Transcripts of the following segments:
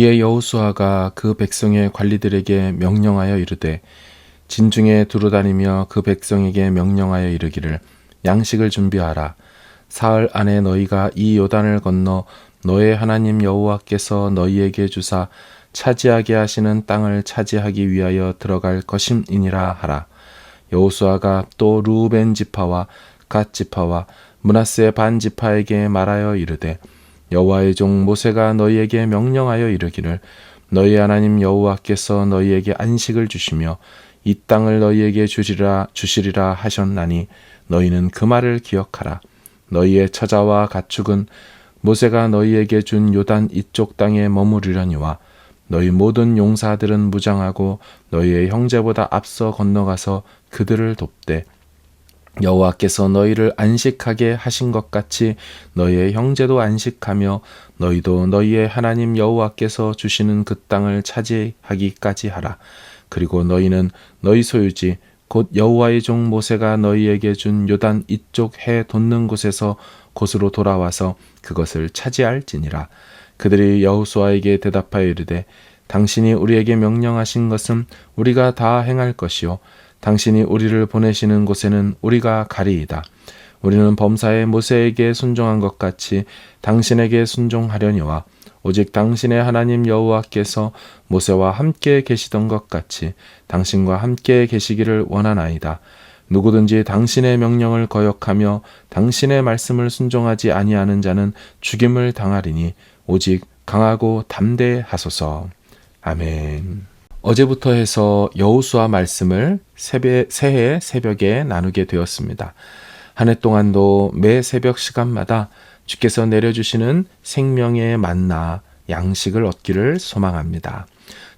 이에 여호수아가 그 백성의 관리들에게 명령하여 이르되 진중에 두루다니며 그 백성에게 명령하여 이르기를 양식을 준비하라. 사흘 안에 너희가 이 요단을 건너 너의 하나님 여호와께서 너희에게 주사 차지하게 하시는 땅을 차지하기 위하여 들어갈 것임이니라 하라. 여호수아가 또 루벤 지파와 갓 지파와 문하세 반 지파에게 말하여 이르되 여호와의 종 모세가 너희에게 명령하여 이르기를 너희 하나님 여호와께서 너희에게 안식을 주시며 이 땅을 너희에게 주시리라 주시리라 하셨나니 너희는 그 말을 기억하라. 너희의 처자와 가축은 모세가 너희에게 준 요단 이쪽 땅에 머무르려니와 너희 모든 용사들은 무장하고 너희의 형제보다 앞서 건너가서 그들을 돕되 여호와께서 너희를 안식하게 하신 것 같이 너희의 형제도 안식하며 너희도 너희의 하나님 여호와께서 주시는 그 땅을 차지하기까지 하라. 그리고 너희는 너희 소유지 곧 여호와의 종 모세가 너희에게 준 요단 이쪽 해 돋는 곳에서 곳으로 돌아와서 그것을 차지할지니라. 그들이 여호수아에게 대답하여 이르되 당신이 우리에게 명령하신 것은 우리가 다 행할 것이요 당신이 우리를 보내시는 곳에는 우리가 가리이다. 우리는 범사에 모세에게 순종한 것 같이 당신에게 순종하려니와 오직 당신의 하나님 여호와께서 모세와 함께 계시던 것 같이 당신과 함께 계시기를 원하나이다. 누구든지 당신의 명령을 거역하며 당신의 말씀을 순종하지 아니하는 자는 죽임을 당하리니 오직 강하고 담대하소서. 아멘. 어제부터 해서 여호수아 말씀을 새벽, 새해 새벽에 나누게 되었습니다. 한 해 동안도 매 새벽 시간마다 주께서 내려주시는 생명의 만나 양식을 얻기를 소망합니다.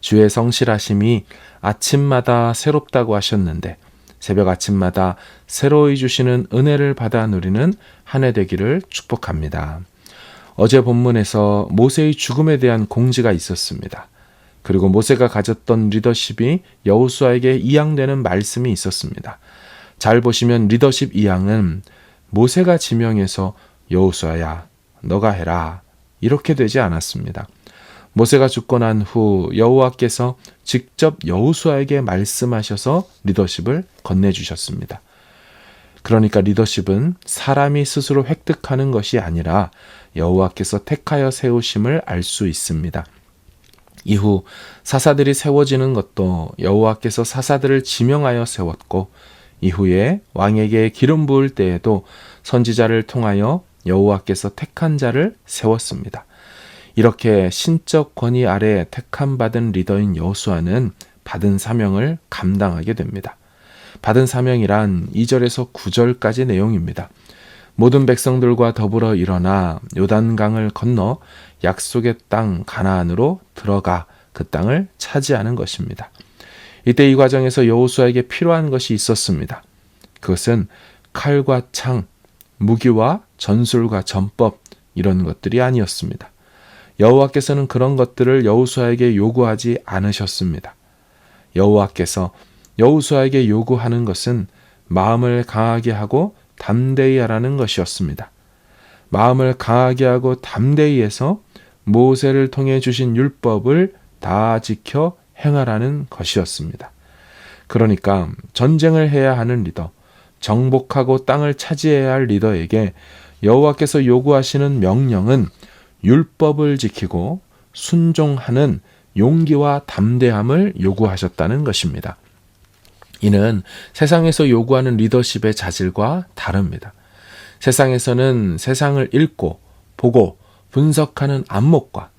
주의 성실하심이 아침마다 새롭다고 하셨는데 새벽 아침마다 새로이 주시는 은혜를 받아 누리는 한 해 되기를 축복합니다. 어제 본문에서 모세의 죽음에 대한 공지가 있었습니다. 그리고 모세가 가졌던 리더십이 여호수아에게 이양되는 말씀이 있었습니다. 잘 보시면 리더십 이양은 모세가 지명해서 여호수아야 너가 해라 이렇게 되지 않았습니다. 모세가 죽고 난 후 여호와께서 직접 여호수아에게 말씀하셔서 리더십을 건네주셨습니다. 그러니까 리더십은 사람이 스스로 획득하는 것이 아니라 여호와께서 택하여 세우심을 알 수 있습니다. 이후 사사들이 세워지는 것도 여호와께서 사사들을 지명하여 세웠고 이후에 왕에게 기름 부을 때에도 선지자를 통하여 여호와께서 택한 자를 세웠습니다. 이렇게 신적 권위 아래 택함 받은 리더인 여호수아는 받은 사명을 감당하게 됩니다. 받은 사명이란 2절에서 9절까지 내용입니다. 모든 백성들과 더불어 일어나 요단강을 건너 약속의 땅 가나안으로 들어가 그 땅을 차지하는 것입니다. 이때 이 과정에서 여호수아에게 필요한 것이 있었습니다. 그것은 칼과 창, 무기와 전술과 전법 이런 것들이 아니었습니다. 여호와께서는 그런 것들을 여호수아에게 요구하지 않으셨습니다. 여호와께서 여호수아에게 요구하는 것은 마음을 강하게 하고 담대히 하라는 것이었습니다. 마음을 강하게 하고 담대히 해서 모세를 통해 주신 율법을 다 지켜 행하라는 것이었습니다. 그러니까 전쟁을 해야 하는 리더, 정복하고 땅을 차지해야 할 리더에게 여호와께서 요구하시는 명령은 율법을 지키고 순종하는 용기와 담대함을 요구하셨다는 것입니다. 이는 세상에서 요구하는 리더십의 자질과 다릅니다. 세상에서는 세상을 읽고 보고 분석하는 안목과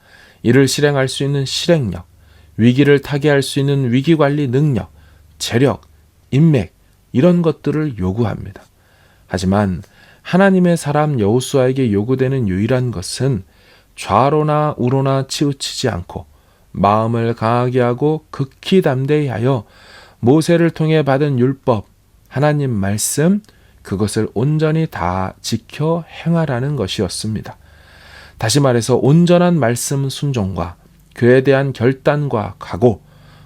이를 실행할 수 있는 실행력, 위기를 타개할 수 있는 위기 관리 능력, 재력, 인맥 이런 것들을 요구합니다. 하지만 하나님의 사람 여호수아에게 요구되는 유일한 것은 좌로나 우로나 치우치지 않고 마음을 강하게 하고 극히 담대히 하여 모세를 통해 받은 율법, 하나님 말씀, 그것을 온전히 다 지켜 행하라는 것이었습니다. 다시 말해서 온전한 말씀 순종과 그에 대한 결단과 각오,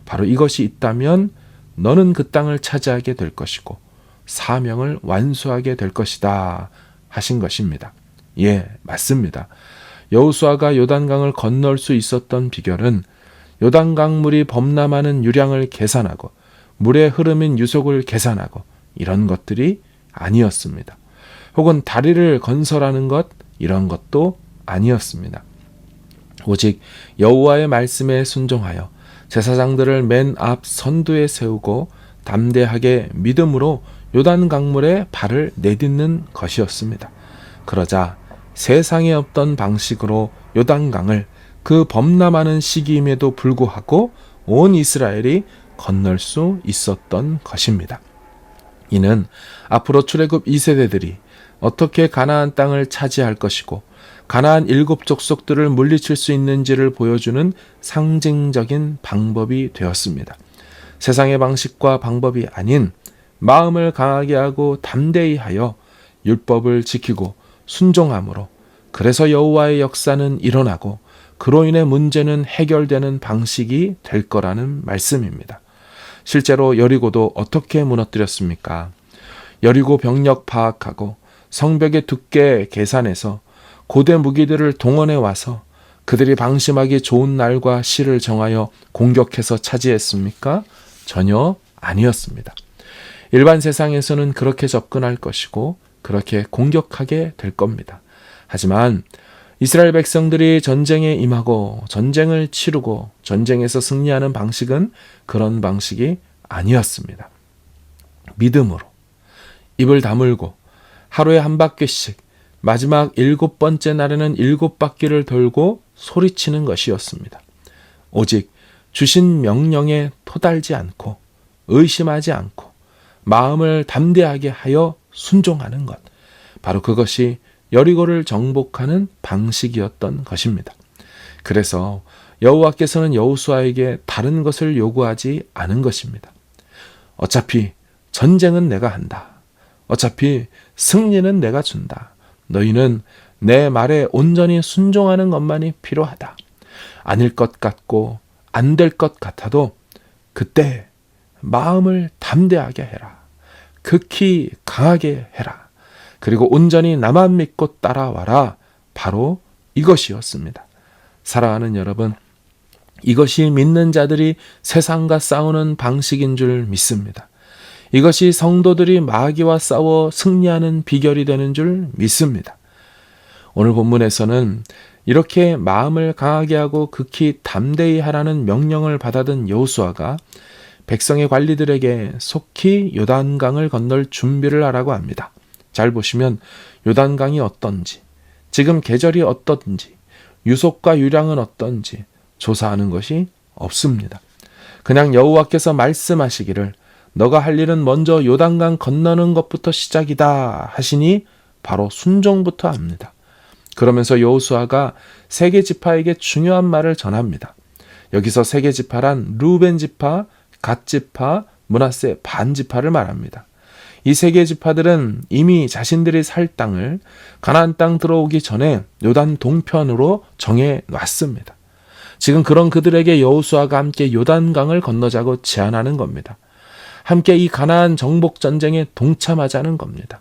바로 이것이 있다면 너는 그 땅을 차지하게 될 것이고 사명을 완수하게 될 것이다 하신 것입니다. 예, 맞습니다. 여호수아가 요단강을 건널 수 있었던 비결은 요단강 물이 범람하는 유량을 계산하고 물의 흐름인 유속을 계산하고 이런 것들이 아니었습니다. 혹은 다리를 건설하는 것 이런 것도 아니었습니다. 오직 여호와의 말씀에 순종하여 제사장들을 맨 앞 선두에 세우고 담대하게 믿음으로 요단 강물에 발을 내딛는 것이었습니다. 그러자 세상에 없던 방식으로 요단강을 그 범람하는 시기임에도 불구하고 온 이스라엘이 건널 수 있었던 것입니다. 이는 앞으로 출애굽 2세대들이 어떻게 가나안 땅을 차지할 것이고 가나안 일곱 족속들을 물리칠 수 있는지를 보여주는 상징적인 방법이 되었습니다. 세상의 방식과 방법이 아닌 마음을 강하게 하고 담대히 하여 율법을 지키고 순종함으로 그래서 여호와의 역사는 일어나고 그로 인해 문제는 해결되는 방식이 될 거라는 말씀입니다. 실제로 여리고도 어떻게 무너뜨렸습니까? 여리고 병력 파악하고 성벽의 두께 계산해서 고대 무기들을 동원해 와서 그들이 방심하기 좋은 날과 시를 정하여 공격해서 차지했습니까? 전혀 아니었습니다. 일반 세상에서는 그렇게 접근할 것이고 그렇게 공격하게 될 겁니다. 하지만 이스라엘 백성들이 전쟁에 임하고 전쟁을 치르고 전쟁에서 승리하는 방식은 그런 방식이 아니었습니다. 믿음으로 입을 다물고 하루에 한 바퀴씩 마지막 일곱 번째 날에는 일곱 바퀴를 돌고 소리치는 것이었습니다. 오직 주신 명령에 토달지 않고 의심하지 않고 마음을 담대하게 하여 순종하는 것. 바로 그것이 여리고를 정복하는 방식이었던 것입니다. 그래서 여호와께서는 여호수아에게 다른 것을 요구하지 않은 것입니다. 어차피 전쟁은 내가 한다. 어차피 승리는 내가 준다. 너희는 내 말에 온전히 순종하는 것만이 필요하다. 아닐 것 같고 안 될 것 같아도 그때 마음을 담대하게 해라. 극히 강하게 해라. 그리고 온전히 나만 믿고 따라와라. 바로 이것이었습니다. 사랑하는 여러분, 이것이 믿는 자들이 세상과 싸우는 방식인 줄 믿습니다. 이것이 성도들이 마귀와 싸워 승리하는 비결이 되는 줄 믿습니다. 오늘 본문에서는 이렇게 마음을 강하게 하고 극히 담대히 하라는 명령을 받아든 여호수아가 백성의 관리들에게 속히 요단강을 건널 준비를 하라고 합니다. 잘 보시면 요단강이 어떤지, 지금 계절이 어떤지, 유속과 유량은 어떤지 조사하는 것이 없습니다. 그냥 여호와께서 말씀하시기를 너가 할 일은 먼저 요단강 건너는 것부터 시작이다 하시니 바로 순종부터 합니다. 그러면서 여호수아가 세계 지파에게 중요한 말을 전합니다. 여기서 세계 지파란 루벤 지파, 갓 지파, 문하세 반 지파를 말합니다. 이 세계 지파들은 이미 자신들이 살 땅을 가나안 땅 들어오기 전에 요단 동편으로 정해 놨습니다. 지금 그런 그들에게 여호수아가 함께 요단강을 건너자고 제안하는 겁니다. 함께 이 가나안 정복 전쟁에 동참하자는 겁니다.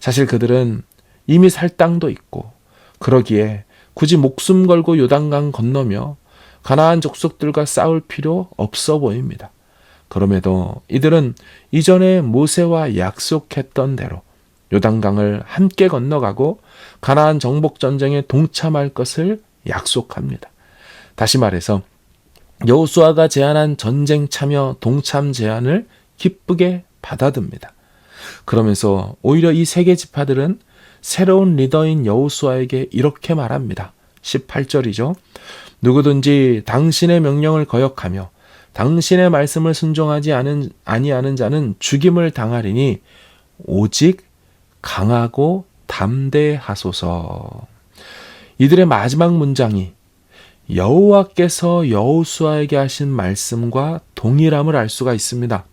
사실 그들은 이미 살 땅도 있고 그러기에 굳이 목숨 걸고 요단강 건너며 가나안 족속들과 싸울 필요 없어 보입니다. 그럼에도 이들은 이전에 모세와 약속했던 대로 요단강을 함께 건너가고 가나안 정복 전쟁에 동참할 것을 약속합니다. 다시 말해서 여호수아가 제안한 전쟁 참여 동참 제안을 기쁘게 받아듭니다. 그러면서 오히려 이 세계 지파들은 새로운 리더인 여호수아에게 이렇게 말합니다. 18절이죠. 누구든지 당신의 명령을 거역하며 당신의 말씀을 순종하지 않은 아니하는 자는 죽임을 당하리니 오직 강하고 담대하소서. 이들의 마지막 문장이 여호와께서 여호수아에게 하신 말씀과 동일함을 알 수가 있습니다.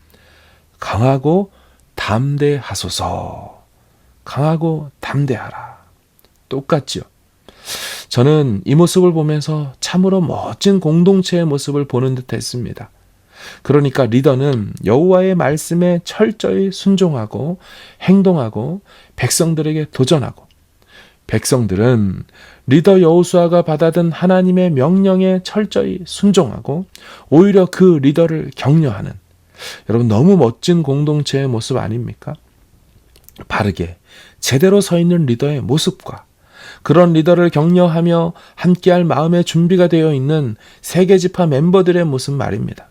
강하고 담대하소서. 강하고 담대하라. 똑같죠. 저는 이 모습을 보면서 참으로 멋진 공동체의 모습을 보는 듯 했습니다. 그러니까 리더는 여호와의 말씀에 철저히 순종하고 행동하고 백성들에게 도전하고 백성들은 리더 여호수아가 받아든 하나님의 명령에 철저히 순종하고 오히려 그 리더를 격려하는 여러분 너무 멋진 공동체의 모습 아닙니까? 바르게 제대로 서 있는 리더의 모습과 그런 리더를 격려하며 함께할 마음의 준비가 되어 있는 세계 지파 멤버들의 모습 말입니다.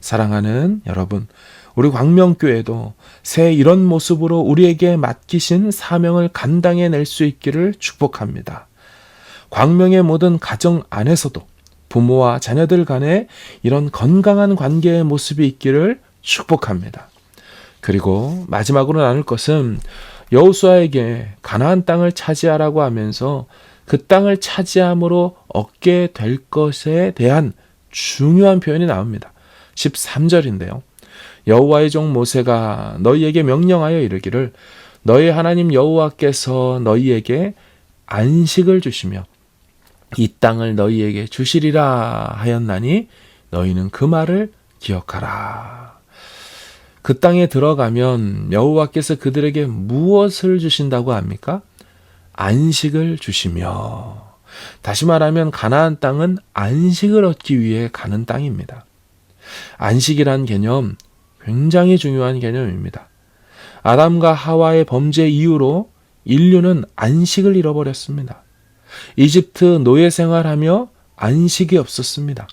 사랑하는 여러분, 우리 광명교회도 새 이런 모습으로 우리에게 맡기신 사명을 감당해 낼 수 있기를 축복합니다. 광명의 모든 가정 안에서도 부모와 자녀들 간에 이런 건강한 관계의 모습이 있기를 축복합니다. 그리고 마지막으로 나눌 것은 여호수아에게 가나안 땅을 차지하라고 하면서 그 땅을 차지함으로 얻게 될 것에 대한 중요한 표현이 나옵니다. 13절인데요. 여호와의 종 모세가 너희에게 명령하여 이르기를 너희 하나님 여호와께서 너희에게 안식을 주시며 이 땅을 너희에게 주시리라 하였나니 너희는 그 말을 기억하라. 그 땅에 들어가면 여호와께서 그들에게 무엇을 주신다고 합니까? 안식을 주시며 다시 말하면 가나안 땅은 안식을 얻기 위해 가는 땅입니다. 안식이란 개념 굉장히 중요한 개념입니다. 아담과 하와의 범죄 이후로 인류는 안식을 잃어버렸습니다. 이집트 노예 생활하며 안식이 없었습니다.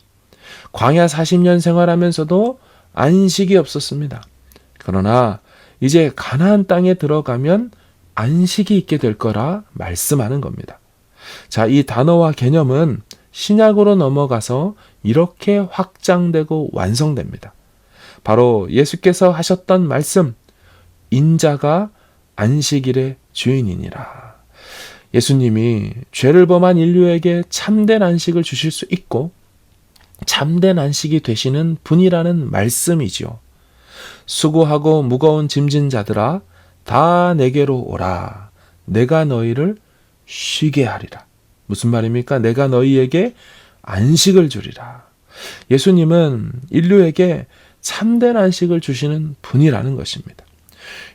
광야 40년 생활하면서도 안식이 없었습니다. 그러나 이제 가나안 땅에 들어가면 안식이 있게 될 거라 말씀하는 겁니다. 자, 이 단어와 개념은 신약으로 넘어가서 이렇게 확장되고 완성됩니다. 바로 예수께서 하셨던 말씀, 인자가 안식일의 주인이니라. 예수님이 죄를 범한 인류에게 참된 안식을 주실 수 있고 참된 안식이 되시는 분이라는 말씀이지요. 수고하고 무거운 짐진 자들아 다 내게로 오라. 내가 너희를 쉬게 하리라. 무슨 말입니까? 내가 너희에게 안식을 주리라. 예수님은 인류에게 참된 안식을 주시는 분이라는 것입니다.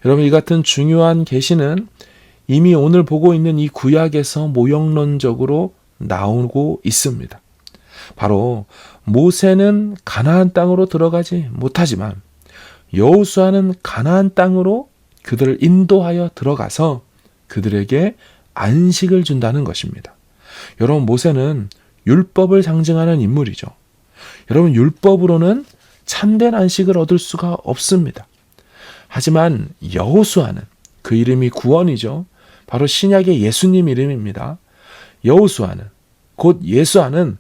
여러분 이 같은 중요한 계시는 이미 오늘 보고 있는 이 구약에서 모형론적으로 나오고 있습니다. 바로 모세는 가나안 땅으로 들어가지 못하지만 여호수아는 가나안 땅으로 그들을 인도하여 들어가서 그들에게 안식을 준다는 것입니다. 여러분 모세는 율법을 상징하는 인물이죠. 여러분 율법으로는 참된 안식을 얻을 수가 없습니다. 하지만 여호수아는 그 이름이 구원이죠. 바로 신약의 예수님 이름입니다. 여호수아는 곧 예수아는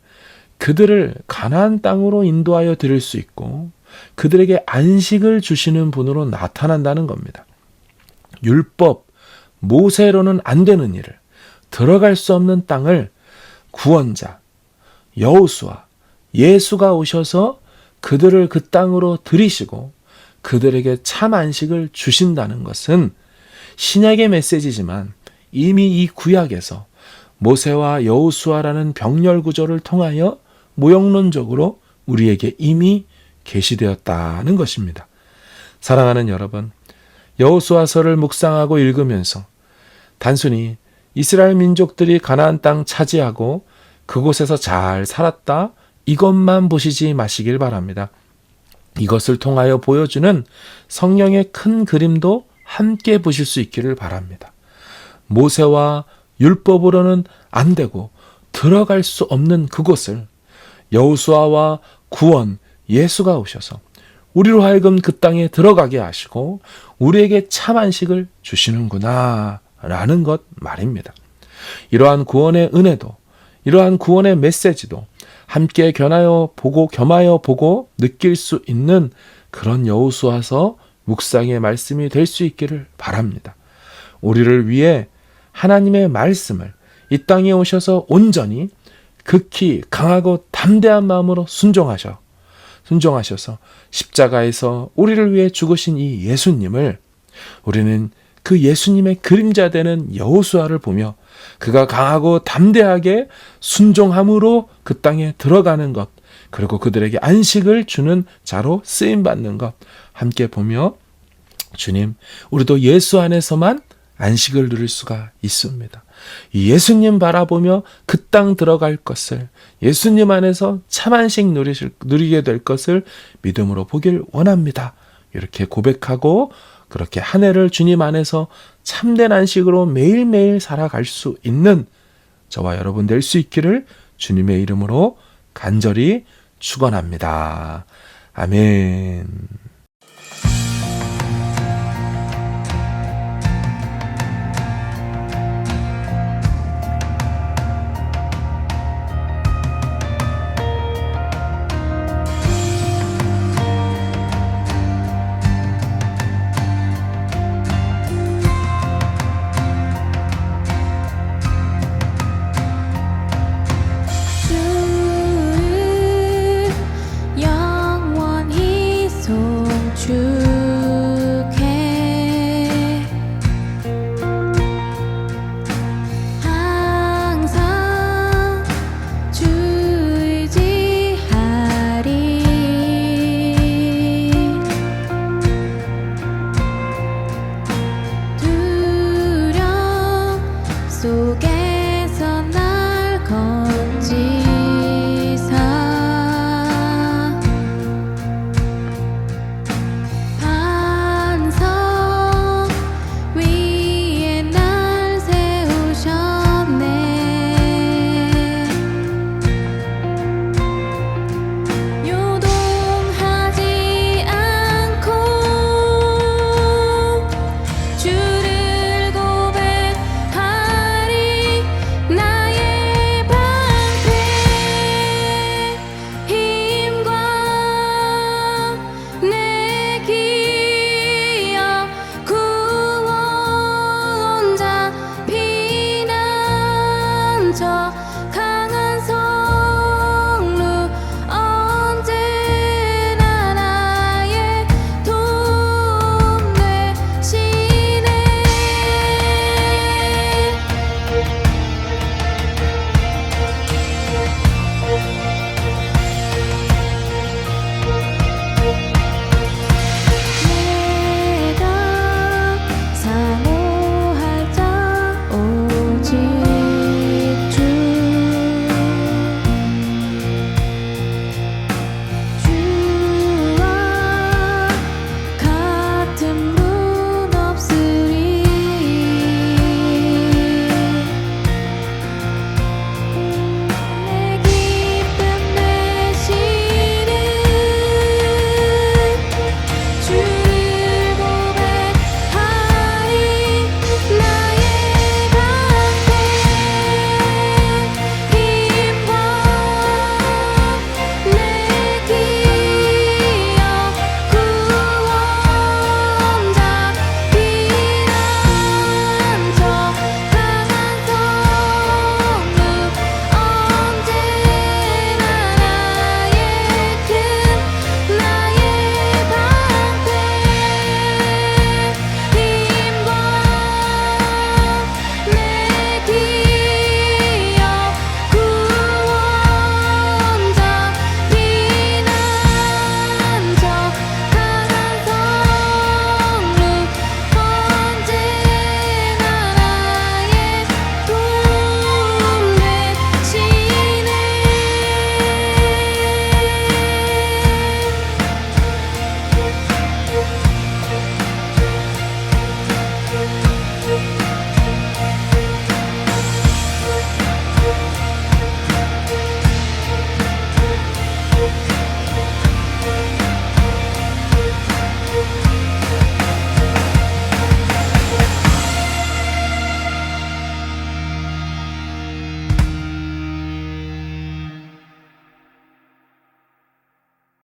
그들을 가나안 땅으로 인도하여 드릴 수 있고 그들에게 안식을 주시는 분으로 나타난다는 겁니다. 율법 모세로는 안 되는 일을 들어갈 수 없는 땅을 구원자 여호수아 예수가 오셔서 그들을 그 땅으로 들이시고 그들에게 참 안식을 주신다는 것은 신약의 메시지지만 이미 이 구약에서 모세와 여호수아라는 병렬 구조를 통하여 모형론적으로 우리에게 이미 계시되었다는 것입니다. 사랑하는 여러분, 여호수아서를 묵상하고 읽으면서 단순히 이스라엘 민족들이 가나안 땅 차지하고 그곳에서 잘 살았다 이것만 보시지 마시길 바랍니다. 이것을 통하여 보여주는 성령의 큰 그림도 함께 보실 수 있기를 바랍니다. 모세와 율법으로는 안 되고 들어갈 수 없는 그곳을 여호수아와 구원 예수가 오셔서 우리로 하여금 그 땅에 들어가게 하시고 우리에게 참 안식을 주시는구나 라는 것 말입니다. 이러한 구원의 은혜도 이러한 구원의 메시지도 함께 견하여 보고 겸하여 보고 느낄 수 있는 그런 여호수아서 묵상의 말씀이 될 수 있기를 바랍니다. 우리를 위해 하나님의 말씀을 이 땅에 오셔서 온전히 극히 강하고 담대한 마음으로 순종하셔 순종하셔서 십자가에서 우리를 위해 죽으신 이 예수님을 우리는 그 예수님의 그림자 되는 여호수아를 보며 그가 강하고 담대하게 순종함으로 그 땅에 들어가는 것 그리고 그들에게 안식을 주는 자로 쓰임 받는 것 함께 보며 주님 우리도 예수 안에서만 안식을 누릴 수가 있습니다. 이 예수님 바라보며 그 땅 들어갈 것을 예수님 안에서 참 안식 누리실, 누리게 될 것을 믿음으로 보길 원합니다. 이렇게 고백하고 그렇게 한 해를 주님 안에서 참된 안식으로 매일매일 살아갈 수 있는 저와 여러분 될 수 있기를 주님의 이름으로 간절히 축원합니다. 아멘.